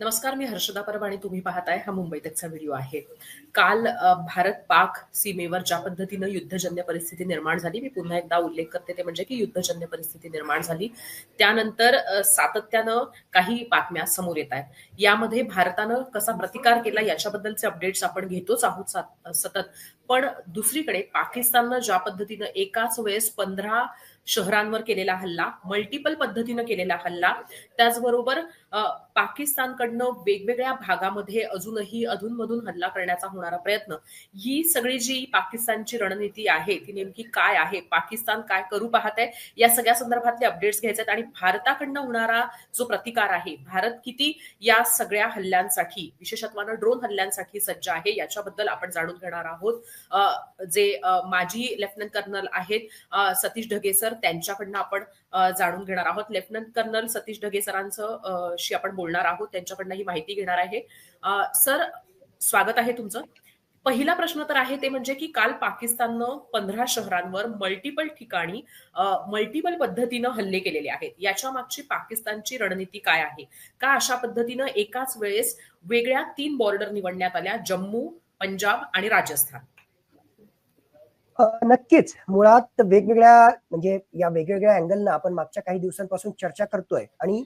नमस्कार मी हर्षदा परब आणि तुम्ही पाहताय हा मुंबई त्याचा व्हिडिओ आहे. काल भारत पाक सीमेवर ज्या पद्धतीनं युद्धजन्य परिस्थिती निर्माण झाली मी पुन्हा एकदा उल्लेख करते ते म्हणजे की युद्धजन्य परिस्थिती निर्माण झाली. त्यानंतर सातत्यानं काही बातम्या समोर येत आहेत. यामध्ये भारतानं कसा प्रतिकार केला याच्याबद्दलचे अपडेट्स आपण घेतोच आहोत सतत. पण दुसरीकडे पाकिस्ताननं ज्या पद्धतीनं एकाच वेळेस पंधरा शहरांवर केलेला हल्ला मल्टिपल पद्धतीनं केलेला हल्ला त्याचबरोबर पाकिस्तानकडनं वेगवेगळ्या भागामध्ये अजूनही अधूनमधून हल्ला करण्याचा होणारा प्रयत्न ही सगळी जी पाकिस्तानची रणनीती आहे ती नेमकी काय आहे पाकिस्तान काय करू पाहत आहे या सगळ्या संदर्भातले अपडेट्स घ्यायचे आहेत आणि भारताकडनं होणारा जो प्रतिकार आहे भारत किती या सगळ्या हल्ल्यांसाठी विशेषत्वानं ड्रोन हल्ल्यांसाठी सज्ज आहे याच्याबद्दल आपण जाणून घेणार आहोत. जे माजी लेफ्टनंट कर्नल आहेत सतीश ढगे सर त्यांच्याकडनं आपण जाणून घेणार आहोत. लेफ्टनंट कर्नल सतीश ढगे सरांचं अ, आपण बोलणार आहोत त्यांच्याकडनं ही माहिती घेणार आहे. सर स्वागत आहे तुमचं. पहिला प्रश्न तर आहे ते म्हणजे की काल पाकिस्ताननं पंधरा शहरांवर मल्टिपल ठिकाणी मल्टिपल पद्धतीनं हल्ले केलेले आहेत. याच्या मागची पाकिस्तानची रणनीती काय आहे? का अशा पद्धतीनं एकाच वेळेस वेगळ्या तीन बॉर्डर निवडण्यात आल्या जम्मू पंजाब आणि राजस्थान? नक्कीच. मुळात वेगवेगळ्या म्हणजे या वेगवेगळ्या अँगलनं आपण मागच्या काही दिवसांपासून चर्चा करतोय. आणि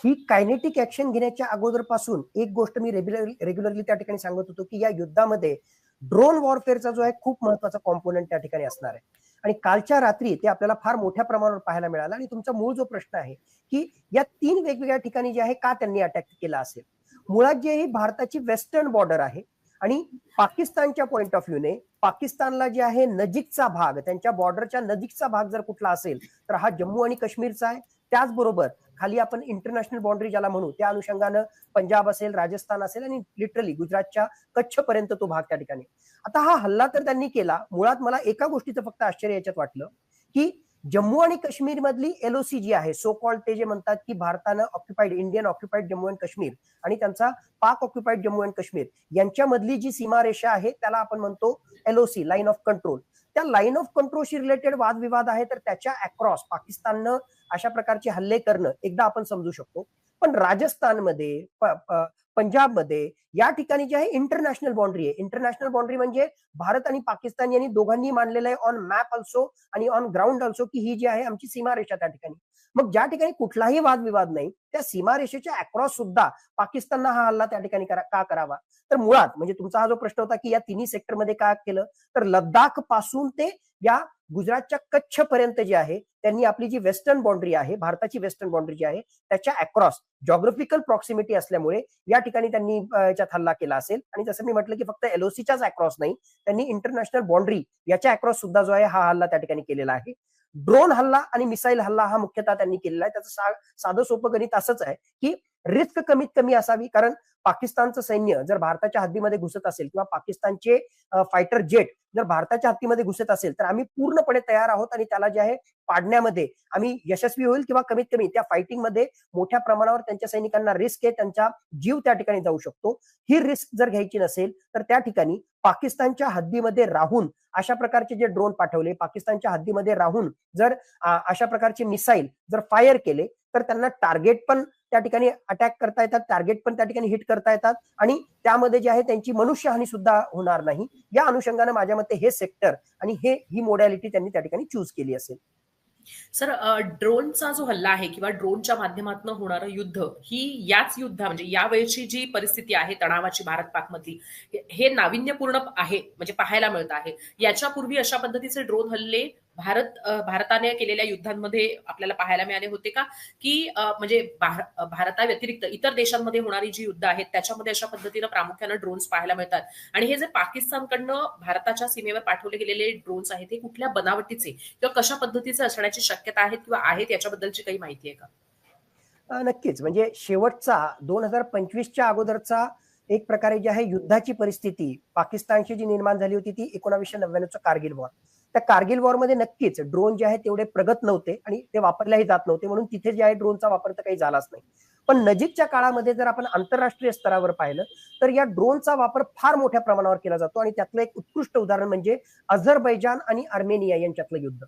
ही कायनेटिक ऍक्शन घेण्याच्या अगोदरपासून एक गोष्ट मी रेग्युलर रेग्युलरली त्या ठिकाणी सांगत होतो की या युद्धामध्ये ड्रोन वॉरफेअरचा जो आहे खूप महत्त्वाचा कॉम्पोनंट त्या ठिकाणी असणार आहे. आणि कालच्या रात्री ते आपल्याला फार मोठ्या प्रमाणावर पाहायला मिळालं आणि तुमचा मूळ जो प्रश्न आहे की या तीन वेगवेगळ्या ठिकाणी जे आहे का त्यांनी अटॅक केला असेल? मुळात जे ही भारताची वेस्टर्न बॉर्डर आहे आणि पाकिस्तानच्या पॉइंट ऑफ व्ह्यूने पाकिस्तानला जे आहे नजीकचा भाग त्यांच्या बॉर्डरच्या नजीकचा भाग जर कुठला असेल तर हा जम्मू आणि काश्मीरचा आहे. त्याचबरोबर खाली आपण इंटरनॅशनल बाउंड्री ज्याला म्हणू त्या अनुषंगानं पंजाब असेल राजस्थान असेल आणि लिटरली गुजरातच्या कच्छ पर्यंत तो भाग त्या ठिकाणी. आता हा हल्ला तर त्यांनी केला. मुळात मला एका गोष्टीचं फक्त आश्चर्य याच्यात वाटलं की जम्मू आणि काश्मीर मधली एलओसी जी आहे सो कॉल्ड ते जे म्हणतात की भारतानं occupied Indian occupied Jammu and Kashmir आणि त्यांचा पाक ऑक्युपाईड जम्मू अँड काश्मीर यांच्यामधली जी सीमारेषा आहे त्याला आपण म्हणतो एलओसी लाईन ऑफ कंट्रोल त्या लाईन ऑफ कंट्रोलशी रिलेटेड वादविवाद आहे तर त्याच्या अक्रॉस पाकिस्ताननं अशा प्रकारचे हल्ले करणं एकदा आपण समजू शकतो. पण राजस्थानमध्ये पंजाबमध्ये या ठिकाणी जे आहे इंटरनॅशनल बाउंड्री आहे. इंटरनॅशनल बाउंड्री म्हणजे भारत आणि पाकिस्तान यांनी दोघांनी मानलेलं आहे ऑन मॅप ऑल्सो आणि ऑन ग्राउंड ऑल्सो की ही जी आहे आमची सीमारेषा त्या ठिकाणी. मग ज्या ठिकाणी कुठलाही वादविवाद नाही त्या सीमारेषेच्या अक्रॉस सुद्धा पाकिस्तानला हा हल्ला त्या ठिकाणी करा- का करावा? तर मुळात म्हणजे तुमचा हा जो प्रश्न होता की या तिन्ही सेक्टरमध्ये काय केलं? तर लद्दाखपासून ते या गुजरातच्या कच्छ पर्यंत जे आहे त्यांनी आपली जी वेस्टर्न बाउंड्री आहे भारताची वेस्टर्न बाउंड्री जी आहे त्याच्या अक्रॉस जॉग्राफिकल प्रॉक्सिमिटी असल्यामुळे या ठिकाणी त्यांनी याच्यात हल्ला केला असेल. आणि जसं मी म्हटलं की फक्त एलओसीच्याच अक्रॉस नाही त्यांनी इंटरनॅशनल बाउंड्री याच्या अक्रॉस सुद्धा जो आहे हा हल्ला त्या ठिकाणी केलेला आहे. ड्रोन हल्ला आणि मिसाईल हल्ला हा मुख्यतः त्यांनी केलेला आहे. त्याचं साधं सोपं गणित असंच आहे की रिस्क कमीत कमी असावी. कारण पाकिस्तानचं सैन्य जर भारताच्या हद्दीमध्ये घुसत असेल किंवा पाकिस्तानचे फायटर जेट जर भारताच्या हद्दीमध्ये घुसत असेल तर आम्ही पूर्णपणे तयार आहोत आणि त्याला जे आहे पाडण्यामध्ये आम्ही यशस्वी होईल किंवा कमीत कमी त्या फायटिंगमध्ये मोठ्या प्रमाणावर त्यांच्या सैनिकांना रिस्क आहे त्यांचा जीव त्या ठिकाणी जाऊ शकतो. ही रिस्क जर घ्यायची नसेल तर त्या ठिकाणी पाकिस्तानच्या हद्दीमध्ये राहून अशा प्रकारचे जे ड्रोन पाठवले पाकिस्तानच्या हद्दीमध्ये राहून जर अशा प्रकारचे मिसाईल जर फायर केले तर त्यांना टार्गेट पण त्या ठिकाणी अटॅक करता येतात टार्गेट पण त्या ठिकाणी हिट करता येतात आणि त्यामध्ये जे आहे त्यांची मनुष्यहानी सुद्धा होणार नाही. या अनुषंगाने माझ्या मते हे सेक्टर आणि हे ही मोडॅलिटी त्यांनी त्या ठिकाणी चूज केली असेल. सर ड्रोनचा जो हल्ला आहे किंवा ड्रोनच्या माध्यमातून होणारं युद्ध ही याच युद्ध म्हणजे यावेळची जी परिस्थिती आहे तणावाची भारत पाकमधली हे- हे नाविन्यपूर्ण आहे म्हणजे पाहायला मिळत आहे. याच्यापूर्वी अशा पद्धतीचे ड्रोन हल्ले भारत भारताने केलेल्या युद्धांमध्ये आपल्याला पाहायला मिळाले होते का? की म्हणजे भारताव्यतिरिक्त इतर देशांमध्ये होणारी जी युद्ध आहेत त्याच्यामध्ये अशा पद्धतीनं प्रामुख्यानं ड्रोन्स पाहायला मिळतात. आणि हे जे पाकिस्तानकडनं भारताच्या सीमेवर पाठवले गेलेले ड्रोन्स आहेत हे कुठल्या बनावटीचे किंवा कशा पद्धतीचे असण्याची शक्यता आहेत किंवा आहेत याच्याबद्दलची काही माहिती आहे का? नक्कीच. म्हणजे शेवटचा दोन हजार पंचवीसच्या अगोदरचा एक प्रकारे जी आहे युद्धाची परिस्थिती पाकिस्तानची जी निर्माण झाली होती ती एकोणावीसशे नव्याण्णवचं कारगिल वॉर. त्या कारगिल वॉरमध्ये नक्कीच ड्रोन जे आहे तेवढे प्रगत नव्हते आणि ते वापरल्याही जात नव्हते म्हणून तिथे जे आहे ड्रोनचा वापर तर काही झालाच नाही. पण नजीकच्या काळामध्ये जर आपण आंतरराष्ट्रीय स्तरावर पाहिलं तर या ड्रोनचा वापर फार मोठ्या प्रमाणावर केला जातो आणि त्यातलं एक उत्कृष्ट उदाहरण म्हणजे अझरबैजान आणि आर्मेनिया यांच्यातलं युद्ध.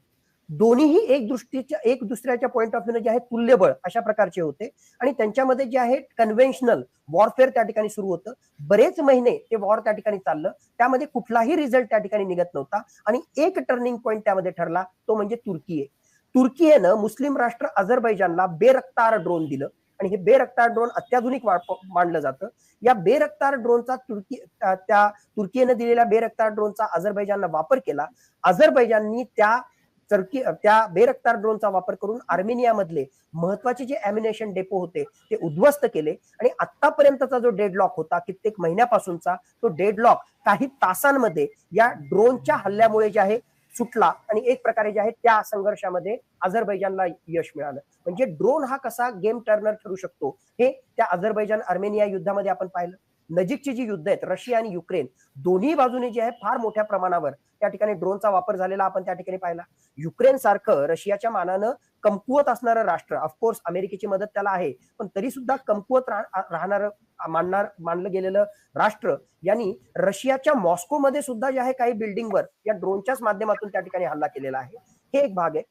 दोन्हीही एक दृष्टीच्या एक दुसऱ्याच्या पॉईंट ऑफ व्ह्यू जे आहे तुल्यबळ अशा प्रकारचे होते. आणि त्यांच्यामध्ये जे आहे कन्व्हेन्शनल वॉरफेअर त्या ठिकाणी सुरू होतं. बरेच महिने ते वॉर त्या ठिकाणी चाललं. त्यामध्ये कुठलाही रिझल्ट त्या ठिकाणी निघत नव्हता. आणि एक टर्निंग पॉईंट त्यामध्ये ठरला तो म्हणजे तुर्की आहे तुर्कीनं मुस्लिम राष्ट्र अझरबैजानला बेरक्तार ड्रोन दिलं. आणि हे बेरक्तार ड्रोन अत्याधुनिक मानलं जातं. या बेरक्तार ड्रोनचा तुर्की त्या तुर्कीयेनं तुर्कीनं दिलेल्या बेरक्तार ड्रोनचा अझरबैजानला वापर केला. अझरबैजाननी त्या टर्की त्या बेरक्तार ड्रोनचा वापर करून आर्मेनियामधले महत्त्वाचे जे अॅम्युनेशन डेपो होते ते उद्ध्वस्त केले. आणि आतापर्यंतचा जो डेडलॉक होता कित्येक महिन्यापासूनचा तो डेडलॉक काही तासांमध्ये या ड्रोनच्या हल्ल्यामुळे जे आहे सुटला. आणि एक प्रकारे जे आहे त्या संघर्षामध्ये अझरबैजानला यश मिळालं. म्हणजे ड्रोन हा कसा गेम टर्नर ठरू शकतो हे त्या अझरबैजान आर्मेनिया युद्धामध्ये आपण पाहिलं. नजीकची जी युद्ध आहेत रशिया आणि युक्रेन दोन्ही बाजूने जे आहे फार मोठ्या प्रमाणावर त्या ठिकाणी ड्रोनचा वापर झालेला आपण त्या ठिकाणी पाहिला. युक्रेन सारखं रशियाच्या मानानं कमकुवत असणारं राष्ट्र ऑफकोर्स अमेरिकेची मदत त्याला आहे पण तरी सुद्धा कमकुवत राहणार मानणार मानलं गेलेलं राष्ट्र यांनी रशियाच्या मॉस्कोमध्ये सुद्धा जे आहे काही बिल्डिंगवर या ड्रोनच्याच माध्यमातून त्या ठिकाणी हल्ला केलेला आहे. हे एक भाग आहे.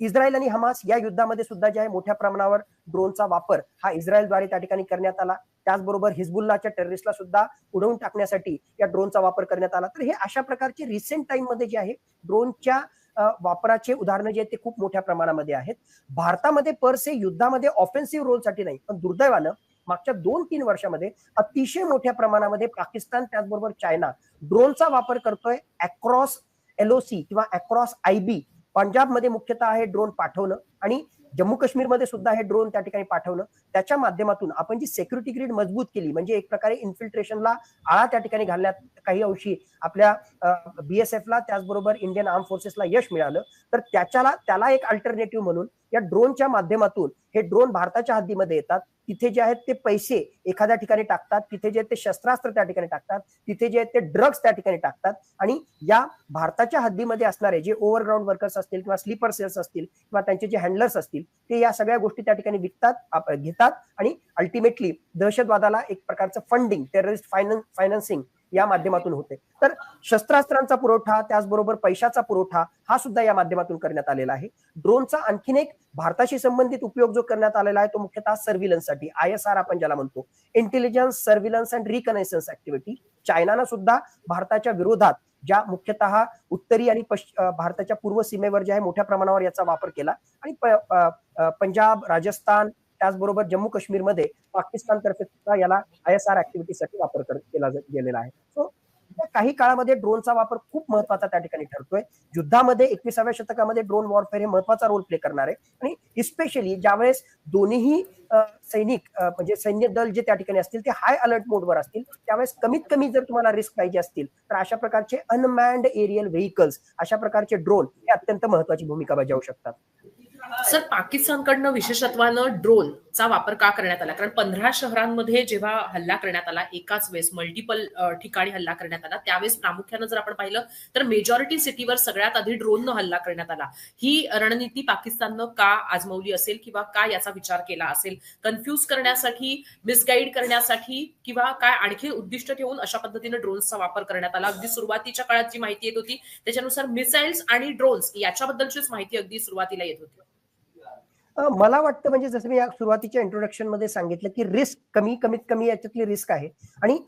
इस्रायल आणि हमास या युद्धामध्ये सुद्धा जे आहे मोठ्या प्रमाणावर ड्रोनचा वापर हा इस्रायलद्वारे त्या ठिकाणी करण्यात आला. त्याचबरोबर हिजबुल्लाच्या टेररिस्टला सुद्धा उडवून टाकण्यासाठी या ड्रोनचा वापर करण्यात आला. तर हे अशा प्रकारचे रिसेंट टाइममध्ये जे आहे ड्रोनच्या वापराचे उदाहरणं जे आहेत ते खूप मोठ्या प्रमाणामध्ये आहेत. भारतामध्ये पर्से युद्धामध्ये ऑफेन्सिव्ह रोलसाठी नाही पण दुर्दैवानं मागच्या दोन तीन वर्षामध्ये अतिशय मोठ्या प्रमाणामध्ये पाकिस्तान त्याचबरोबर चायना ड्रोनचा वापर करतोय अक्रॉस एलओसी किंवा अक्रॉस आयबी पंजाबमध्ये मुख्यतः आहे ड्रोन पाठवणं आणि जम्मू काश्मीरमध्ये सुद्धा हे ड्रोन त्या ठिकाणी पाठवणं. त्याच्या माध्यमातून आपण जी सेक्युरिटी ग्रीड मजबूत केली म्हणजे एक प्रकारे इन्फिल्ट्रेशनला आळा त्या ठिकाणी घालण्यात काही अंशी आपल्या बीएसएफला त्याचबरोबर इंडियन आर्म फोर्सेसला यश मिळालं. तर त्याच्याला त्याला एक अल्टरनेटिव्ह म्हणून या ड्रोनच्या माध्यमातून हे ड्रोन भारताच्या हद्दीमध्ये येतात. तिथे जे आहेत ते पैसे एखाद्या ठिकाणी टाकतात तिथे जे आहेत ते शस्त्रास्त्र त्या ठिकाणी टाकतात तिथे जे आहेत ते ड्रग्ज त्या ठिकाणी टाकतात आणि या भारताच्या हद्दीमध्ये असणारे जे ओव्हरग्राऊंड वर्कर्स असतील किंवा स्लीपर सेल्स असतील किंवा त्यांचे जे हँडलर्स असतील ते या सगळ्या गोष्टी त्या ठिकाणी विकतात घेतात आणि अल्टिमेटली दहशतवादाला एक प्रकारचं फंडिंग टेररिस्ट फायनान्स फायनान्सिंग या माध्यमातून होते. तर शस्त्रास्त्रांचा पुरवठा त्याचबरोबर पैशाचा पुरवठा हा सुद्धा या माध्यमातून करण्यात आलेला आहे. ड्रोनचा आणखीन एक भारताशी संबंधित उपयोग जो करण्यात आलेला आहे तो मुख्यतः सर्व्हिलन्ससाठी आय एस आर आपण ज्याला म्हणतो. Intelligence surveillance and reconnaissance activity चायनानं सुद्धा भारताच्या विरोधात ज्या मुख्यतः उत्तरी आणि भारताच्या पूर्व सीमेवर जे आहे मोठ्या प्रमाणावर याचा वापर केला. आणि पंजाब राजस्थान त्याचबरोबर जम्मू काश्मीरमध्ये पाकिस्तानतर्फे सुद्धा याला आय एस आर ऍक्टिव्हिटीसाठी वापर केला गेलेला आहे. सो काही काळामध्ये ड्रोनचा वापर खूप महत्त्वाचा त्या ठिकाणी ठरतोय. युद्धामध्ये एकविसाव्या शतकामध्ये ड्रोन वॉरफेअर हे महत्त्वाचा रोल प्ले करणार आहे. आणि इस्पेशली ज्यावेळेस दोन्हीही सैनिक म्हणजे सैन्य दल जे त्या ठिकाणी असतील ते हाय अलर्ट मोडवर असतील त्यावेळेस कमीत कमी जर तुम्हाला रिस्क पाहिजे असतील तर अशा प्रकारचे अनमॅन्ड एरियल व्हेकल्स अशा प्रकारचे ड्रोन हे अत्यंत महत्वाची भूमिका बजावू शकतात. सर पाकिस्तानकडनं विशेषत्वानं ड्रोनचा वापर का करण्यात आला? कारण पंधरा शहरांमध्ये जेव्हा हल्ला करण्यात आला एकाच वेळेस मल्टिपल ठिकाणी हल्ला करण्यात आला. त्यावेळेस प्रामुख्यानं जर आपण पाहिलं तर मेजॉरिटी सिटीवर सगळ्यात आधी ड्रोननं हल्ला करण्यात आला. ही रणनीती पाकिस्ताननं का आजमावली असेल किंवा का याचा विचार केला असेल? कन्फ्यूज करण्यासाठी मिसगाईड करण्यासाठी किंवा काय आणखी उद्दिष्ट ठेवून अशा पद्धतीनं ड्रोन्सचा वापर करण्यात आला? अगदी सुरुवातीच्या काळात जी माहिती येत होती त्याच्यानुसार मिसाईल्स आणि ड्रोन्स याच्याबद्दलचीच माहिती अगदी सुरुवातीला येत होती. मला वाटतं म्हणजे जसं मी या सुरुवातीच्या इंट्रोडक्शनमध्ये सांगितलं की रिस्क कमी कमीत कमी याच्यातली रिस्क आहे. आणि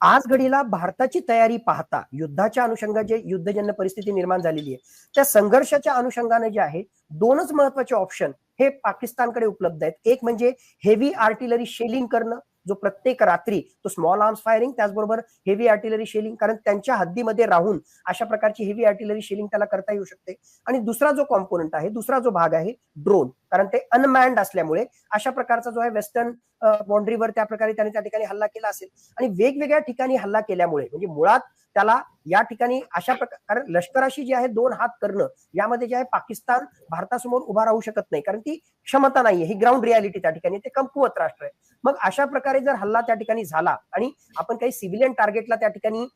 आज घडीला भारताची तयारी पाहता युद्धाच्या अनुषंगाने जे युद्धजन्य परिस्थिती निर्माण झालेली आहे त्या संघर्षाच्या अनुषंगाने जे आहे दोनच महत्त्वाचे ऑप्शन हे पाकिस्तानकडे उपलब्ध आहेत. एक म्हणजे हेवी आर्टिलरी शेलिंग करणं जो प्रत्येक रात्री तो स्मॉल आर्म्स फायरिंग त्याचबरोबर हेवी आर्टिलरी शेलिंग कारण त्यांच्या हद्दीमध्ये राहून अशा प्रकारची हेवी आर्टिलरी शेलिंग त्याला करता येऊ शकते. आणि दुसरा जो कॉम्पोनंट आहे दुसरा जो भाग आहे ड्रोन कारण ते अनमॅन्ड असल्यामुळे अशा प्रकारचा जो आहे वेस्टर्न बाउंड्रीवर त्या प्रकारे त्याने त्या ठिकाणी हल्ला केला असेल. आणि वेगवेगळ्या ठिकाणी हल्ला केल्यामुळे म्हणजे मुळात त्याला या ठिकाणी अशा प्रकार कारण लष्कराशी जे आहे दोन हात करणं यामध्ये जे आहे पाकिस्तान भारतासमोर उभा राहू शकत नाही. कारण ती क्षमता नाहीये ही ग्राउंड रियालिटी त्या ठिकाणी ते कमकुवत राष्ट्र आहे. मग अशा प्रकारे जर हल्ला त्या ठिकाणी झाला आणि आपण काही सिव्हिलियन टार्गेटला त्या ठिकाणी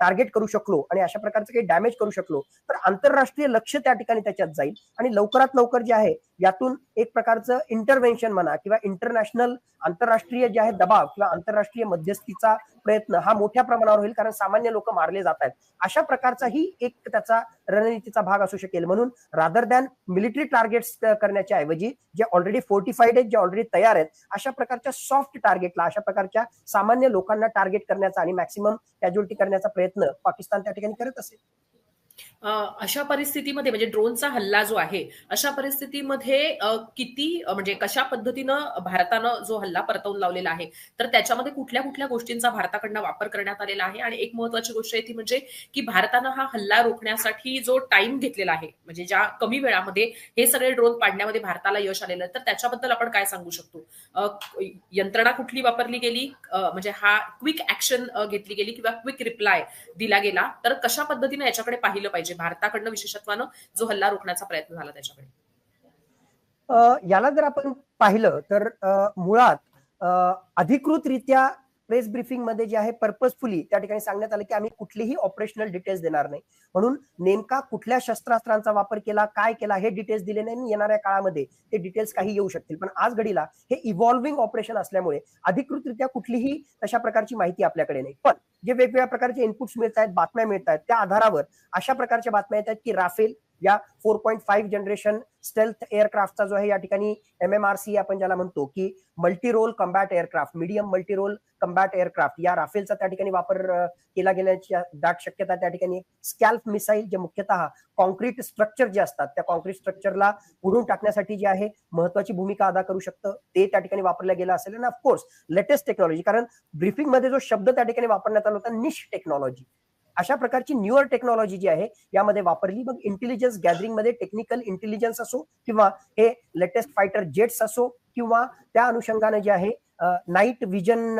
टार्गेट करू शकलो आणि अशा प्रकारचं काही डॅमेज करू शकलो तर आंतरराष्ट्रीय लक्ष त्या ठिकाणी त्याच्यात जाईल आणि लवकरात लवकर जे आहे यातून एक प्रकारचं इंटरव्हेन्शन म्हणा किंवा इंटरनॅशनल आंतरराष्ट्रीय जे आहे दबाव किंवा आंतरराष्ट्रीय मध्यस्थीचा प्रयत्न हा मोठ्या प्रमाणावर होईल कारण सामान्य लोक मारले जात आहेत. अशा प्रकारचाही एक त्याचा रणनीतीचा भाग असू शकेल. म्हणून रादर दॅन मिलिटरी टार्गेट्स करण्याच्या ऐवजी जे ऑलरेडी फोर्टिफाईड आहेत जे ऑलरेडी तयार आहेत अशा प्रकारच्या सॉफ्ट टार्गेटला अशा प्रकारच्या सामान्य लोकांना टार्गेट करण्याचा आणि मॅक्सिमम कॅज्युअलिटी करण्याचा प्रयत्न पाकिस्तान त्या ठिकाणी करत असेल. अशा परिस्थितीमध्ये म्हणजे ड्रोनचा हल्ला जो आहे अशा परिस्थितीमध्ये किती म्हणजे कशा पद्धतीनं भारतानं जो हल्ला परतवून लावलेला आहे तर त्याच्यामध्ये कुठल्या कुठल्या गोष्टींचा भारताकडनं वापर करण्यात आलेला आहे? आणि एक महत्वाची गोष्ट आहे ती म्हणजे की भारतानं हा हल्ला रोखण्यासाठी जो टाइम घेतलेला आहे म्हणजे ज्या कमी वेळामध्ये हे सगळे ड्रोन पाडण्यामध्ये भारताला यश आलेलं आहे, तर त्याच्याबद्दल आपण काय सांगू शकतो? यंत्रणा कुठली वापरली गेली? म्हणजे हा क्विक ऍक्शन घेतली गेली किंवा क्विक रिप्लाय दिला गेला तर कशा पद्धतीने याच्याकडे पाहिलं पाहिजे? म्हणजे भारताकडनं विशेषत्वानं जो हल्ला रोखण्याचा प्रयत्न झाला त्याच्याकडे. याला जर आपण पाहिलं तर मुळात अधिकृतरित्या प्रेस ब्रिफिंगमध्ये जे आहे पर्पजफुली त्या ठिकाणी सांगण्यात आलं की आम्ही कुठलीही ऑपरेशनल डिटेल्स देणार नाही. म्हणून नेमका कुठल्या शस्त्रास्त्रांचा वापर केला काय केला हे डिटेल्स दिले नाही येणाऱ्या काळामध्ये ते डिटेल्स काही येऊ शकतील. पण आज घडीला हे इव्हॉल्विंग ऑपरेशन असल्यामुळे अधिकृतरित्या कुठलीही तशा प्रकारची माहिती आपल्याकडे नाही. पण जे वेगवेगळ्या प्रकारचे इनपुट्स मिळत आहेत बातम्या मिळत आहेत त्या आधारावर अशा प्रकारच्या बातम्या येतात की राफेल या four point five generation stealth एअरक्राफ्टचा जो आहे या ठिकाणी एम एम आर सी आपण ज्याला म्हणतो की multi role combat aircraft medium multi role combat aircraft या राफेलचा त्या ठिकाणी वापर केला गेल्याची दाट शक्यता त्या ठिकाणी स्कॅल्फ मिसाईल जे मुख्यतः कॉन्क्रीट स्ट्रक्चर जे असतात त्या कॉन्क्रीट स्ट्रक्चरला उडून टाकण्यासाठी जे आहे महत्वाची भूमिका अदा करू शकतं. ते त्या ठिकाणी वापरलं गेलं असेल. आणि ऑफकोर्स लेटेस्ट टेक्नॉलॉजी कारण ब्रीफिंगमध्ये जो शब्द त्या ठिकाणी वापरण्यात आला होता निश टेक्नॉलॉजी अशा प्रकारची न्यूअर टेक्नॉलॉजी जी आहे यामध्ये वापरली. मग इंटेलिजन्स गॅदरिंगमध्ये टेक्निकल इंटेलिजन्स असो किंवा हे लेटेस्ट फायटर जेट्स असो किंवा त्या अनुषंगाने जे आहे नाईट विजन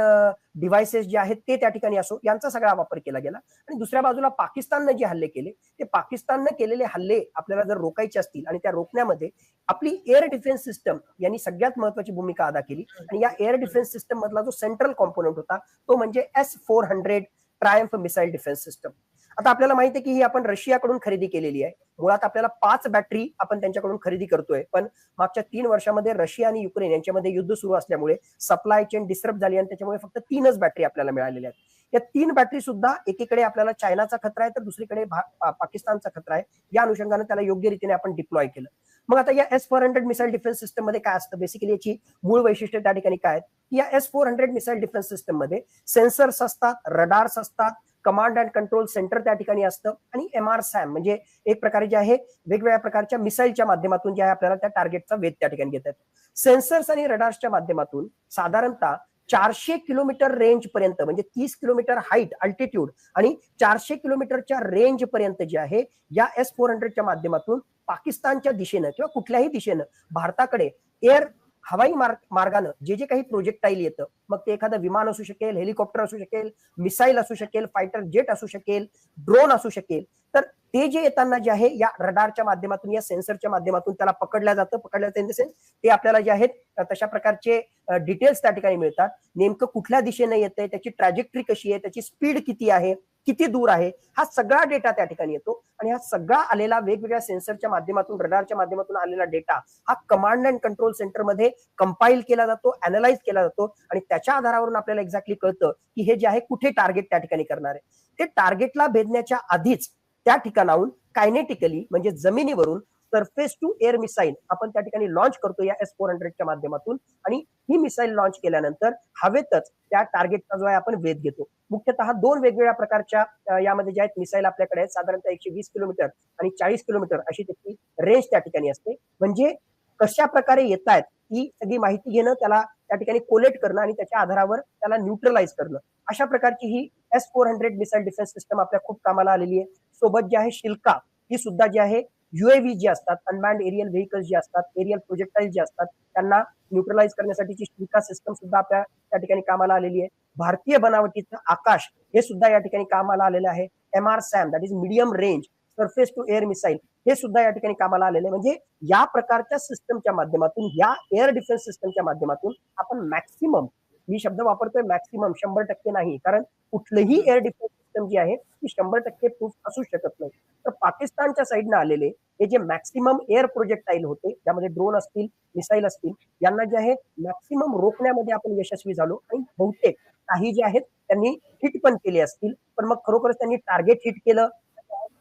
डिव्हायसेस जे आहेत ते त्या ठिकाणी असो यांचा सगळा वापर केला गेला. आणि दुसऱ्या बाजूला पाकिस्तानने जे हल्ले केले ते पाकिस्तानने केलेले हल्ले आपल्याला जर रोखायचे असतील आणि त्या रोखण्यामध्ये आपली एअर डिफेन्स सिस्टम यांनी सगळ्यात महत्वाची भूमिका अदा केली. आणि या एअर डिफेन्स सिस्टम मधला जो सेंट्रल कॉम्पोनंट होता तो म्हणजे S four hundred triumph missile defence system. आता आपल्याला माहिती आहे की ही आपण रशियाकडून खरेदी केलेली आहे. मुळात आपल्याला पाच बॅटरी आपण त्यांच्याकडून खरेदी करतोय. पण मागच्या तीन वर्षामध्ये रशिया आणि युक्रेन यांच्यामध्ये युद्ध सुरू असल्यामुळे सप्लाय चेन डिस्टर्ब झाली आणि त्याच्यामुळे फक्त तीनच बॅटरी आपल्याला मिळालेल्या आहेत. या तीन बॅटरी सुद्धा एकीकडे आपल्याला चायनाचा खतरा आहे तर दुसरीकडे पाकिस्तानचा खतरा आहे. या अनुषंगाने त्याला योग्य रीतीने आपण डिप्लॉय केलं. मग आता या S four hundred missile defence सिस्टममध्ये काय असतं? बेसिकली याची मूळ वैशिष्ट्य त्या ठिकाणी काय आहेत? या S four hundred missile defence सिस्टममध्ये सेन्सर्स असतात रडार्स असतात कमांड अँड कंट्रोल सेंटर त्या ठिकाणी असतं आणि एम आर सॅम म्हणजे एक प्रकारे जे आहे वेगवेगळ्या प्रकारच्या मिसाईलच्या माध्यमातून जे आहे आपल्याला त्या टार्गेटचा वेध त्या ठिकाणी घेता येतो. सेन्सर्स आणि रडार्सच्या माध्यमातून साधारणतः चारशे किलोमीटर रेंज पर्यंत म्हणजे तीस किलोमीटर हाईट अल्टिट्यूड आणि चारशे किलोमीटरच्या रेंज पर्यंत जे आहे या एस फोर हंड्रेडच्या माध्यमातून पाकिस्तानच्या दिशेनं किंवा कुठल्याही दिशेनं भारताकडे एअर हवाई मार्ग मार्गानं जे जे काही प्रोजेक्टाईल येतं मग ते एखादं विमान असू शकेल हेलिकॉप्टर असू शकेल मिसाईल असू शकेल फायटर जेट असू शकेल ड्रोन असू शकेल तर ते जे येताना जे आहे या रडारच्या माध्यमातून या सेन्सरच्या माध्यमातून त्याला पकडल्या जातं. पकडल्या जातं इन द सेन्स ते आपल्याला जे आहेत तशा प्रकारचे डिटेल्स त्या ठिकाणी मिळतात. नेमकं कुठल्या दिशेने येतंय त्याची ट्रॅजेक्टरी कशी आहे त्याची स्पीड किती आहे किती दूर आहे? हा सगळा डेटा त्या ठिकाणी येतो. आणि हा सगळा आलेला वेगवेगळ्या सेन्सरच्या माध्यमातून रडारच्या माध्यमातून आलेला डेटा हा कमांड अँड कंट्रोल सेंटरमध्ये कंपाईल केला जातो अनालाइज केला जातो. आणि त्याच्या आधारावरून आपल्याला एक्झॅक्टली कळतं की हे जे आहे कुठे टार्गेट त्या ठिकाणी करणार आहे. ते टार्गेटला भेदण्याच्या आधीच त्या ठिकाणाहून कायनेटिकली म्हणजे जमिनीवरून सरफेस टू एअर मिसाईल आपण त्या ठिकाणी लॉन्च करतो या एस फोर हंड्रेडच्या माध्यमातून. आणि ही मिसाईल लॉन्च केल्यानंतर हवेतच त्या टार्गेटचा जो आहे आपण वेध घेतो. मुख्यतः दोन वेगवेगळ्या प्रकारच्या यामध्ये जे आहेत मिसाईल आपल्याकडे आहेत. साधारणतः एकशे वीस किलोमीटर आणि चाळीस किलोमीटर अशी त्याची रेंज त्या ठिकाणी असते. म्हणजे कशा प्रकारे येत आहेत ही सगळी माहिती घेणं त्याला त्या ठिकाणी कोलेक्ट करणं आणि त्याच्या आधारावर त्याला न्यूट्रलाइज करणं. अशा प्रकारची ही S four hundred missile defence system आपल्या खूप कामाला आलेली आहे. सोबत जी आहे शिल्का ही सुद्धा जी आहे युएव्ही जी असतात अनमॅन्ड एरियल व्हेकल्स जे असतात एरियल प्रोजेक्टाईल जे असतात त्यांना न्यूट्रलाइज करण्यासाठीची श्रीका सिस्टम सुद्धा आपल्या त्या ठिकाणी कामाला आलेली आहे. भारतीय बनावटीचं आकाश हे सुद्धा या ठिकाणी कामाला आलेलं आहे. M R SAM that is medium range surface to air missile हे सुद्धा या ठिकाणी कामाला आलेले आहे. म्हणजे या प्रकारच्या सिस्टमच्या माध्यमातून या एअर डिफेन्स सिस्टमच्या माध्यमातून आपण मॅक्सिमम मी शब्द वापरतोय मॅक्सिमम शंभर टक्के नाही. कारण कुठलंही एअर डिफेन्स सिस्टम जी आहे ती शंभर टक्के प्रूफ असू शकत नाही. तर पाकिस्तानच्या साईडनं आलेले हे जे मॅक्सिमम एअर प्रोजेक्टाईल होते त्यामध्ये ड्रोन असतील मिसाईल असतील यांना जे आहे मॅक्सिमम रोखण्यामध्ये आपण यशस्वी झालो. आणि बहुतेक काही जे आहेत त्यांनी हिट पण केले असतील. पण मग खरोखरच त्यांनी टार्गेट हिट केलं.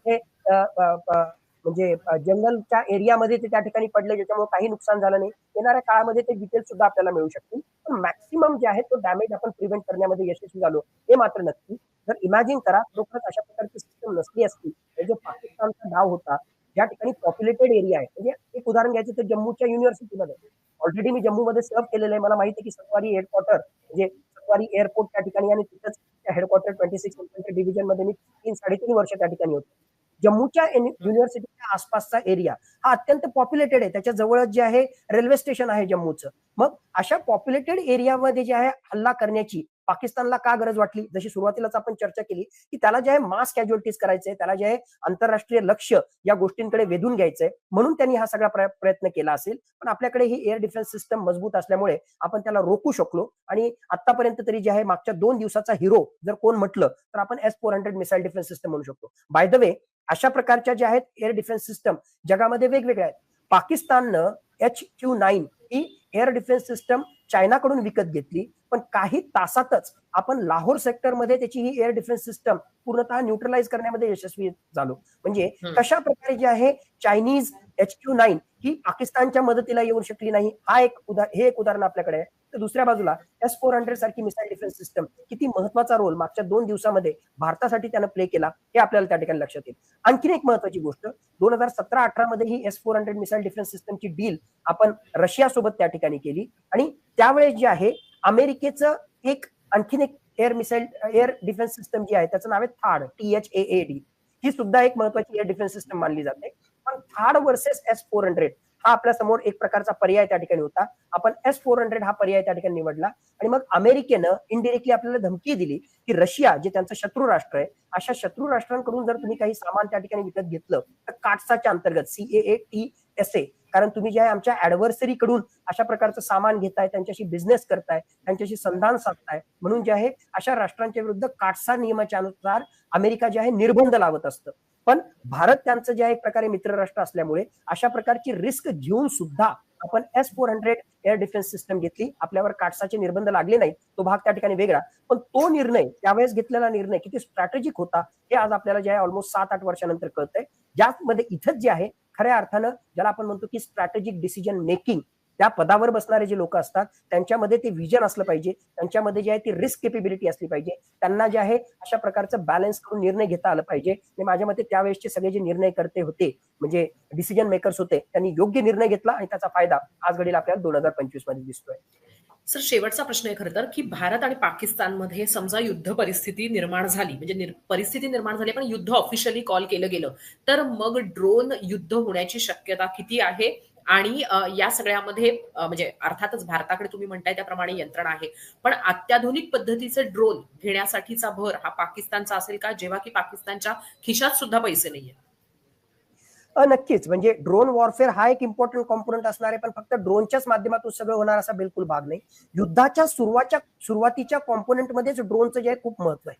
हे म्हणजे जंगलच्या एरियामध्ये ते त्या ठिकाणी पडले ज्याच्यामुळे काही नुकसान झालं नाही. येणाऱ्या काळामध्ये ते डिटेल्स सुद्धा आपल्याला मिळू शकतील. पण मॅक्सिमम जे आहे तो डॅमेज आपण प्रिव्हेंट करण्यामध्ये यशस्वी झालो हे मात्र नक्की. जर इमॅजिन करा खरोखरच अशा प्रकारची सिस्टम नसली असती तर जो पाकिस्तानचा डाव होता ज्या ठिकाणी पॉप्युलेटेड एरिया आहे म्हणजे एक उदाहरण घ्यायचं तर जम्मूच्या युनिव्हर्सिटीमध्ये ऑलरेडी मी जम्मूमध्ये सर्व केलेलं आहे मला माहिती आहे की सत्वारी हेडक्वार्टर म्हणजे सत्वारी एअरपोर्ट त्या ठिकाणी आणि तिथंच हेडक्वार्टर ट्वेंटी सिक्स डिव्हिजनमध्ये मी तीन साडेतीन वर्ष त्या ठिकाणी होतो. जम्मूच्या युनिव्हर्सिटीच्या आसपासचा एरिया हा अत्यंत पॉप्युलेटेड आहे. त्याच्या जवळच जे आहे रेल्वे स्टेशन आहे जम्मूचं. मग अशा पॉप्युलेटेड एरियामध्ये जे आहे हल्ला करण्याची पाकिस्तानला का गरज वाटली? जशी सुरुवातीलाच आपण चर्चा केली की त्याला जे आहे मास कॅज्युअलिटीज करायचंय त्याला जे आहे आंतरराष्ट्रीय लक्ष या गोष्टींकडे वेधून घ्यायचंय म्हणून त्यांनी हा सगळा प्रयत्न केला असेल. पण आपल्याकडे ही एअर डिफेन्स सिस्टम मजबूत असल्यामुळे आपण त्याला रोखू शकलो. आणि आतापर्यंत तरी जे आहे मागच्या दोन दिवसाचा हिरो जर कोण म्हटलं तर आपण S four hundred missile defence system म्हणू शकतो. बाय द वे अशा प्रकारच्या ज्या आहेत एअर डिफेन्स सिस्टम जगामध्ये वेगवेगळ्या आहेत. पाकिस्ताननं एच क्यू नाईन ही एअर डिफेन्स सिस्टम चायनाकडून विकत घेतली पण काही तासातच आपण लाहोर सेक्टरमध्ये त्याची ही एअर डिफेन्स सिस्टम पूर्णतः न्यूट्रलाइज करण्यामध्ये यशस्वी झालो. म्हणजे. कशा प्रकारे जे आहे चायनीज एच क्यू नाईन ही पाकिस्तानच्या मदतीला येऊ शकली नाही. हा एक उदा हे एक उदाहरण आपल्याकडे आहे. तर दुसऱ्या बाजूला एस फोर हंड्रेड सारखी मिसाईल डिफेन्स सिस्टम किती महत्त्वाचा रोल मागच्या दोन दिवसामध्ये भारतासाठी त्यानं प्ले केला हे आपल्याला त्या ठिकाणी लक्षात येईल. आणखीन एक महत्वाची गोष्ट दोन हजार सतरा अठरा मध्ये ही S four hundred missile defence सिस्टमची डील आपण रशियासोबत त्या ठिकाणी केली. आणि त्यावेळेस जे आहे अमेरिकेचं एक आणखीन एक air missile air defence system जी आहे त्याचं नाव आहे थाड T H A A D ही सुद्धा एक महत्वाची एअर डिफेन्स सिस्टम मानली जाते. पण थाड वर्सेस एस फोर हंड्रेड हा आपल्यासमोर एक प्रकारचा पर्याय त्या ठिकाणी होता. आपण एस फोर हंड्रेड हा पर्याय त्या ठिकाणी निवडला. आणि मग अमेरिकेनं इनडिरेक्टली आपल्याला धमकी दिली की रशिया जे त्यांचं शत्रू राष्ट्र आहे अशा शत्रू राष्ट्रांकडून जर तुम्ही काही सामान त्या ठिकाणी विकत घेतलं तर काटसाच्या अंतर्गत सीए टी एस ए कारण तुम्ही जे आहे आमच्या ऍडव्हर्सरी कडून अशा प्रकारचं सामान घेताय त्यांच्याशी बिझनेस करताय त्यांच्याशी संधान साधताय. म्हणून जे आहे अशा राष्ट्रांच्या विरुद्ध काटसा नियमाच्या अनुसार अमेरिका जे आहे निर्बंध लावत असतं. पण भारत त्यांचं जे आहे एक प्रकारे मित्र राष्ट्र असल्यामुळे अशा प्रकारची रिस्क घेऊन सुद्धा आपण S four hundred air defence system घेतली. आपल्यावर काटसाचे निर्बंध लागले नाही तो भाग त्या ठिकाणी वेगळा. पण तो निर्णय त्यावेळेस घेतलेला निर्णय किती स्ट्रॅटेजिक होता हे आज आपल्याला जे आहे ऑलमोस्ट सात आठ वर्षानंतर कळतंय. ज्यामध्ये इथंच जे आहे खऱ्या अर्थानं ज्याला आपण म्हणतो की स्ट्रॅटेजिक डिसिजन मेकिंग त्या पदावर बसणारे जे लोक असतात त्यांच्यामध्ये ते विजन असलं पाहिजे. त्यांच्यामध्ये जे आहे ती रिस्क केपेबिलिटी असली पाहिजे. त्यांना जे आहे अशा प्रकारचं बॅलन्स करून निर्णय घेता आलं पाहिजे. आणि माझ्या मते त्यावेळेसचे सगळे जे निर्णय करते होते म्हणजे डिसिजन मेकर्स होते त्यांनी योग्य निर्णय घेतला आणि त्याचा फायदा आज घडीला आपल्याला दोन हजार पंचवीसमध्ये दिसतोय. सर शेवटचा प्रश्न आहे खरं तर की भारत आणि पाकिस्तानमध्ये समजा युद्ध परिस्थिती निर्माण झाली म्हणजे निर- परिस्थिती निर्माण झाली पण युद्ध ऑफिशियली कॉल केलं गेलं. तर मग ड्रोन युद्ध होण्याची शक्यता किती आहे? आणि या सगळ्यामध्ये म्हणजे अर्थातच भारताकडे तुम्ही म्हणताय त्याप्रमाणे यंत्रणा आहे. पण अत्याधुनिक पद्धतीचे ड्रोन घेण्यासाठीचा भर हा पाकिस्तानचा असेल का? जेव्हा की पाकिस्तानच्या खिशात सुद्धा पैसे नाहीये नक्कीच. म्हणजे ड्रोन वॉरफेअर हा एक इम्पॉर्टंट कॉम्पोनंट असणार आहे पण फक्त ड्रोनच्याच माध्यमातून सगळं होणार असा बिलकुल भाग नाही. युद्धाच्या सुरुवातीच्या सुरुवातीच्या कॉम्पोनंटमध्येच ड्रोनचं जे आहे खूप महत्त्व आहे.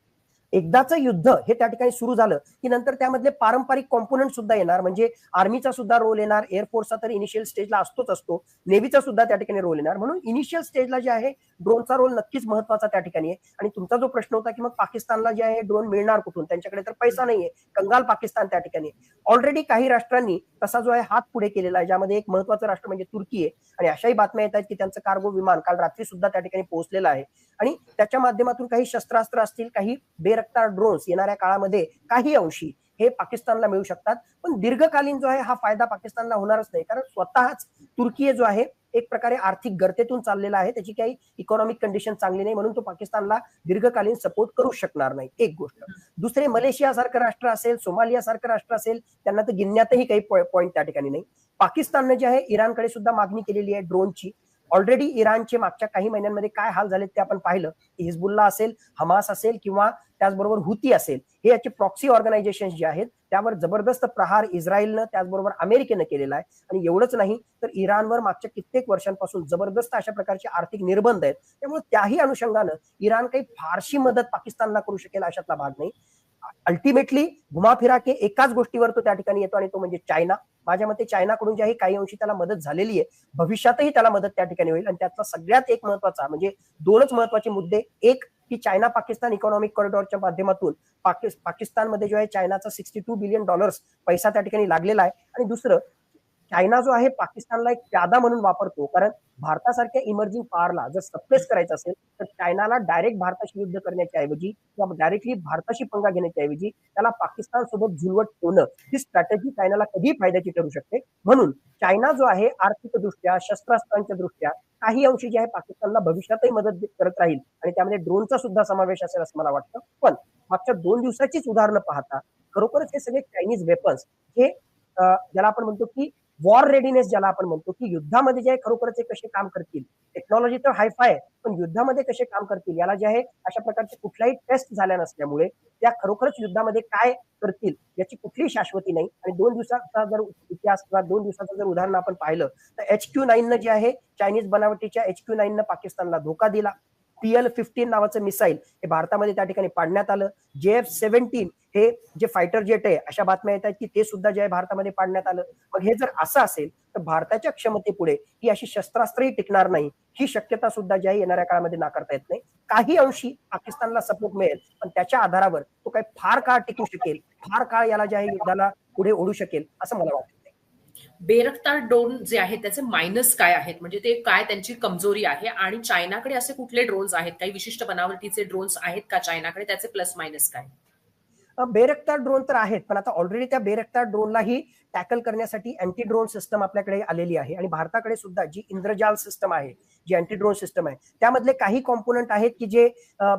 एकदाचं युद्ध हे त्या ठिकाणी सुरू झालं की नंतर त्यामधले पारंपरिक कॉम्पोनंट सुद्धा येणार. म्हणजे आर्मीचा सुद्धा रोल येणार एअरफोर्सचा तर इनिशियल स्टेजला असतोच असतो. नेव्हीचा सुद्धा त्या ठिकाणी रोल येणार. म्हणून इनिशियल स्टेजला जे आहे ड्रोनचा रोल नक्कीच महत्त्वाचा त्या ठिकाणी आहे. आणि तुमचा जो प्रश्न होता की मग पाकिस्तानला जे आहे ड्रोन मिळणार कुठून? त्यांच्याकडे तर पैसा नाहीये. कंगाल पाकिस्तान त्या ठिकाणी ऑलरेडी काही राष्ट्रांनी तसा जो आहे हात पुढे केलेला आहे ज्यामध्ये एक महत्वाचं राष्ट्र म्हणजे तुर्की आहे. आणि अशाही बातम्या येत आहेत की त्यांचं कार्गो विमान काल रात्री सुद्धा त्या ठिकाणी पोहोचलेलं आहे. आणि त्याच्या माध्यमातून काही शस्त्रास्त्र असतील काही बेरक्तार ड्रोन्स येणाऱ्या काळामध्ये काही अंशी हे पाकिस्तानला मिळू शकतात. पण दीर्घकालीन जो आहे हा फायदा पाकिस्तानला होणारच नाही. कारण स्वतःच तुर्की जो आहे एक प्रकारे आर्थिक गर्तेतून चाललेला आहे. त्याची काही इकॉनॉमिक कंडिशन चांगली नाही म्हणून तो पाकिस्तानला दीर्घकालीन सपोर्ट करू शकणार नाही. एक गोष्ट. दुसरे मलेशिया सारखं राष्ट्र असेल सोमालिया सारखं राष्ट्र असेल त्यांना तर गिनण्यातही काही पॉईंट त्या ठिकाणी नाही. पाकिस्ताननं जे आहे इराणकडे सुद्धा मागणी केलेली आहे ड्रोनची ऑलरेडी इराणचे मागच्या काही महिन्यांमध्ये काय हाल झालेत ते आपण पाहिलं. की हिजबुल्ला असेल हमास असेल किंवा त्याचबरोबर हुती असेल हे याचे प्रॉक्सी ऑर्गनायझेशन जे आहेत त्यावर जबरदस्त प्रहार इस्रायलनं त्याचबरोबर अमेरिकेनं केलेला आहे. आणि एवढंच नाही तर इराणवर मागच्या कित्येक वर्षांपासून जबरदस्त अशा प्रकारचे आर्थिक निर्बंध आहेत. त्यामुळे त्याही अनुषंगानं इराण काही फारशी मदत पाकिस्तानला करू शकेल अशातला भाग नाही. अल्टिमेटली घुमाफिरा के एकाच गोष्टीवर तो त्या ठिकाणी येतो आणि तो म्हणजे चायना. माझ्या मते चायनाकडून जी आहे काही अंशी त्याला मदत झालेली आहे भविष्यातही त्याला मदत त्या ठिकाणी होईल. आणि त्यातला सगळ्यात एक महत्त्वाचा म्हणजे दोनच महत्त्वाचे मुद्दे. एक की चायना पाकिस्तान इकॉनॉमिक कॉरिडॉरच्या माध्यमातून पाकिस्तानमध्ये जो आहे चायनाचा सिक्स्टी टू बिलियन डॉलर्स पैसा त्या ठिकाणी लागलेला आहे. आणि दुसरं चायना जो आहे पाकिस्तानला एक प्यादा म्हणून वापरतो. कारण भारतासारख्या इमर्जिंग पॉवरला जर सप्रेस करायचं असेल तर चायनाला डायरेक्ट भारताशी युद्ध करण्याच्या ऐवजी किंवा डायरेक्टली भारताशी पंगा घेण्याच्या ऐवजी त्याला पाकिस्तान सोबत झुलवट ठेवणं ही स्ट्रॅटेजी चायनाला कधी फायद्याची ठरू शकते. म्हणून चायना जो आहे आर्थिकदृष्ट्या शस्त्रास्त्रांच्या दृष्ट्या काही अंशी जे आहे पाकिस्तानला भविष्यातही मदत करत राहील. आणि त्यामध्ये ड्रोनचा सुद्धा समावेश असेल असं मला वाटतं. पण मागच्या दोन दिवसाचीच उदाहरणं पाहता खरोखरच हे सगळे चायनीज वेपन्स हे ज्याला आपण म्हणतो की वॉर रेडीनेस ज्याला आपण म्हणतो की युद्धामध्ये जे आहे खरोखरच ते कसे काम करतील? टेक्नॉलॉजी तर हायफाय आहे पण युद्धामध्ये कसे काम करतील? याला जे आहे अशा प्रकारचे कुठलाही टेस्ट झाल्या नसल्यामुळे त्या खरोखरच युद्धामध्ये काय करतील याची कुठलीही शाश्वती नाही. आणि दोन दिवसाचा जर इतिहास किंवा दोन दिवसाचं जर उदाहरण आपण पाहिलं तर एच क्यू नाईननं जे आहे चायनीज बनावटीच्या एच क्यू नाईननं पाकिस्तानला धोका दिला. पीएल फिफ्टीन नावाचं मिसाईल हे भारतामध्ये त्या ठिकाणी पाडण्यात आलं. जे एफ सेव्हन्टीन हे जे फायटर जेट आहे अशा बातम्या येत आहेत की ते सुद्धा जे आहे भारतामध्ये पाडण्यात आलं. मग हे जर असं असेल तर भारताच्या क्षमतेपुढे ही अशी शस्त्रास्त्रही टिकणार नाही. ही शक्यता सुद्धा जी आहे येणाऱ्या काळामध्ये नाकारता येत नाही. काही अंशी पाकिस्तानला सपोर्ट मिळेल पण त्याच्या आधारावर तो काही फार काळ टिकू शकेल. फार काळ याला जे आहे युद्धाला पुढे ओढू शकेल असं मला वाटतं. बेरक्तार ड्रोन जे आहेत त्याचे मायनस काय आहेत? म्हणजे ते काय त्यांची कमजोरी आहे? आणि चायनाकडे असे कुठले ड्रोन्स आहेत? काही विशिष्ट बनावटीचे ड्रोन्स आहेत का चायनाकडे? त्याचे प्लस मायनस काय? बेरक्तार ड्रोन तर आहेत पण आता ऑलरेडी त्या बेरक्तार ड्रोनलाही टॅकल करण्यासाठी अँटी ड्रोन सिस्टम आपल्याकडे आलेली आहे. आणि भारताकडे सुद्धा जी इंद्रजाल सिस्टम आहे जी अँटी ड्रोन सिस्टम आहे त्यामधले काही कॉम्पोनंट आहेत की जे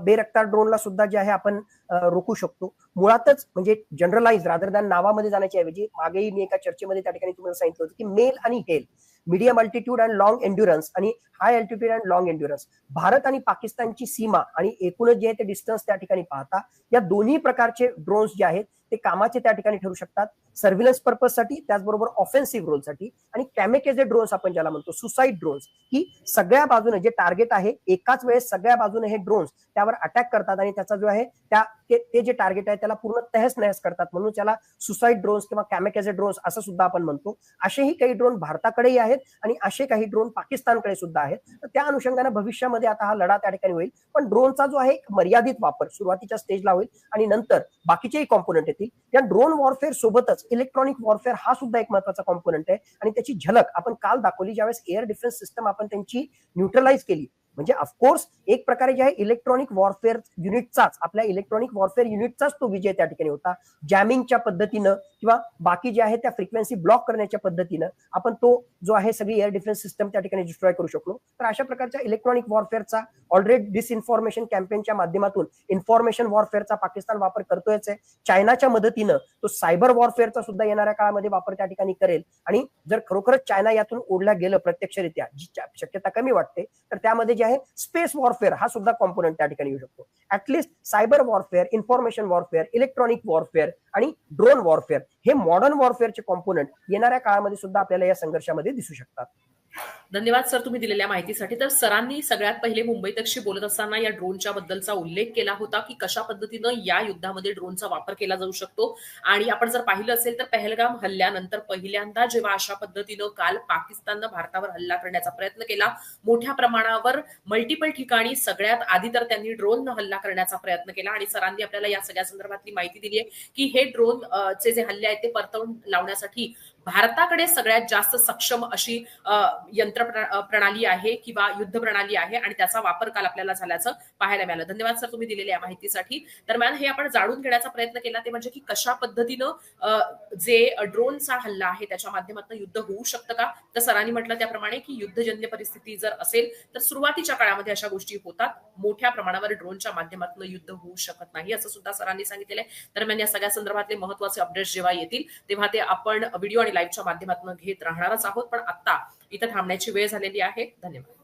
बेरक्तार ड्रोनला सुद्धा जे आहे आपण रोखू शकतो. मुळातच म्हणजे जनरलाइज रादर दॅन नावामध्ये जाण्याच्या ऐवजी मागेही मी एका चर्चेमध्ये त्या ठिकाणी तुम्हाला सांगितलं होतं की मेल आणि HALE medium altitude and long endurance आणि high altitude and long endurance Bharat आणि पाकिस्तानची सीमा आणि एकूणच जे आहे ते डिस्टन्स त्या ठिकाणी पाहता या दोन्ही प्रकारचे ड्रोन्स जे आहेत ते कामाचे त्या ठिकाणी ठरू शकतात सर्व्हिलन्स पर्पजसाठी त्याचबरोबर ऑफेन्सिव्ह रोलसाठी आणि कॅमेकेजे ड्रोन्स आपण ज्याला म्हणतो सुसाईड ड्रोन्स की सगळ्या बाजूने जे टार्गेट आहे एकाच वेळेस सगळ्या बाजूने हे ड्रोन्स त्यावर अटॅक करतात आणि त्याचा जो आहे त्या ते जे टार्गेट आहे त्याला पूर्ण तहस नहस करतात. म्हणून त्याला सुसाईड ड्रोन्स किंवा कॅमेकॅझे ड्रोन्स असं सुद्धा आपण म्हणतो. असेही काही ड्रोन भारताकडेही आहेत आणि असे काही ड्रोन पाकिस्तानकडे सुद्धा आहेत. तर त्या अनुषंगाने भविष्यामध्ये आता हा लढा त्या ठिकाणी होईल. पण ड्रोनचा जो आहे मर्यादित वापर सुरुवातीच्या स्टेजला होईल आणि नंतर बाकीचेही कॉम्पोनंट येतील. या ड्रोन वॉरफेअर सोबतच इलेक्ट्रॉनिक वॉरफेअर हा सुद्धा एक महत्त्वाचा कॉम्पोनंट आहे. आणि त्याची झलक आपण काल दाखवली ज्यावेळेस एअर डिफेन्स सिस्टम आपण त्यांची न्यूट्रलाइज केली. म्हणजे ऑफकोर्स एक प्रकारे जे आहे इलेक्ट्रॉनिक वॉरफेअर युनिटचाच आपल्या इलेक्ट्रॉनिक वॉरफेअर युनिटचाच तो विजय त्या ठिकाणी होता. जॅमिंगच्या पद्धतीनं किंवा बाकी जे आहे त्या फ्रिक्वेन्सी ब्लॉक करण्याच्या पद्धतीनं आपण तो जो आहे सगळी एअर डिफेन्स सिस्टम त्या ठिकाणी डिस्ट्रॉय करू शकलो. तर अशा प्रकारच्या इलेक्ट्रॉनिक वॉरफेअरचा ऑलरेडी डिसइन्फॉर्मेशन कॅम्पेनच्या माध्यमातून इन्फॉर्मेशन वॉरफेअरचा पाकिस्तान वापर करतोयच आहे. चायनाच्या मदतीनं तो सायबर वॉरफेअरचा सुद्धा येणाऱ्या काळामध्ये वापर त्या ठिकाणी करेल. आणि जर खरोखरच चायना यातून ओढल्या गेलं प्रत्यक्षरित्या जी शक्यता कमी वाटते तर त्यामध्ये जे आहे स्पेस वॉरफेअर हा सुद्धा कॉम्पोनंट त्या ठिकाणी येऊ शकतो. At least cyber warfare information warfare electronic warfare आणि ड्रोन वॉरफेअर हे मॉडर्न वॉरफेअरचे कॉम्पोनंट येणाऱ्या काळामध्ये सुद्धा आपल्याला या संघर्षामध्ये दिसू शकतात. धन्यवाद सर तुम्ही दिलेल्या माहितीसाठी. तर सरांनी सगळ्यात पहिले मुंबई तकशी बोलत असताना या ड्रोनच्या बद्दलचा उल्लेख केला होता की कशा पद्धतीनं या युद्धामध्ये ड्रोनचा वापर केला जाऊ शकतो. आणि आपण जर पाहिलं असेल तर पहलगाम हल्ल्यानंतर पहिल्यांदा जेव्हा अशा पद्धतीनं काल पाकिस्ताननं भारतावर हल्ला करण्याचा प्रयत्न केला मोठ्या प्रमाणावर मल्टिपल ठिकाणी सगळ्यात आधी तर त्यांनी ड्रोननं हल्ला करण्याचा प्रयत्न केला. आणि सरांनी आपल्याला या सगळ्या संदर्भातली माहिती दिली आहे की हे ड्रोन चे जे हल्ले आहेत ते परतवून लावण्यासाठी भारताकडे सगळ्यात जास्त सक्षम अशी यंत्र प्रणाली आहे किंवा युद्ध प्रणाली आहे आणि त्याचा वापर काल आपल्याला झाल्याचं पाहायला मिळालं. धन्यवाद सर तुम्ही दिलेल्या या माहितीसाठी. दरम्यान हे आपण जाणून घेण्याचा प्रयत्न केला ते म्हणजे की कशा पद्धतीनं जे ड्रोनचा हल्ला आहे त्याच्या माध्यमातून युद्ध होऊ शकतं का? तर सरांनी म्हटलं त्याप्रमाणे की युद्धजन्य परिस्थिती जर असेल तर सुरुवातीच्या काळामध्ये अशा गोष्टी होतात. मोठ्या प्रमाणावर ड्रोनच्या माध्यमातून युद्ध होऊ शकत नाही असं सुद्धा सरांनी सांगितलेलं आहे. दरम्यान या सगळ्या संदर्भातले महत्त्वाचे अपडेट्स जेव्हा येतील तेव्हा ते आपण व्हिडिओ आणि लाईव्हच्या माध्यमातून घेत राहणारच आहोत. पण आता इथं थांबण्याची वेळ झालेली आहे. धन्यवाद.